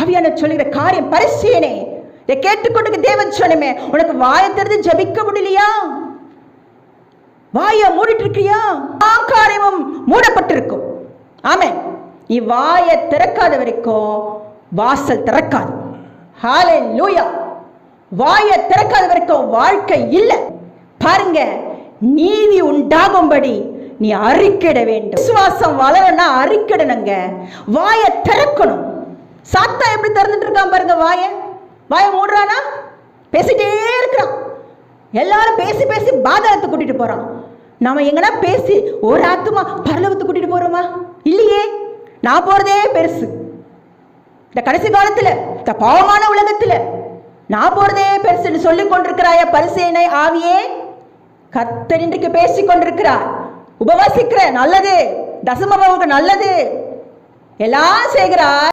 ஆவியான சொல்லுகிற காரியம் பரிசீலனை இதை கேட்டுக்கொண்டு தேவன் சொன்னமே உனக்கு வாயை திறந்து ஜபிக்க முடியலையா? வாயை மூடிட்டு இருக்கியா ஆ காரியமும் மூடப்பட்டிருக்கும். ஆமே நீ வாயை திறக்காத வரைக்கும் வாசல் திறக்காது. ஹாலே லூயா வாயை திறக்காத வரைக்கும் வாழ்க்கை இல்லை. பாருங்க நீதி உண்டாகும்படி நீ அறிக்கிட வேண்டும். விசுவாசம் வளரணும்னா அறிக்கிடணுங்க. வாயை திறக்கணும். சாத்தா எப்படி திறந்துட்டு இருக்கான் பாருங்க வாய. வாயை மூடுறானா? பேசிட்டே இருக்கிறான். எல்லாரும் பேசி பேசி பாதாளத்தை கூட்டிட்டு போறான். நாம எங்கன்னா பேசி ஒரு ஆத்துமா பரலோகத்தை கூட்டிட்டு போறோமா? இல்லையே. நான் போறதே பெருசு. இந்த கடைசி காலத்துல இந்த பாவமான உலகத்துல நான் போறதே பெருசுன்னு சொல்லி கொண்டிருக்கிறாய பரிசேனை ஆவியே? கர்த்தர் பேசி கொண்டிருக்கிறார். உபவாசிக்கிற நல்லது தசமபாவுக்கு நல்லது. எல்லாம் செய்கிறார்.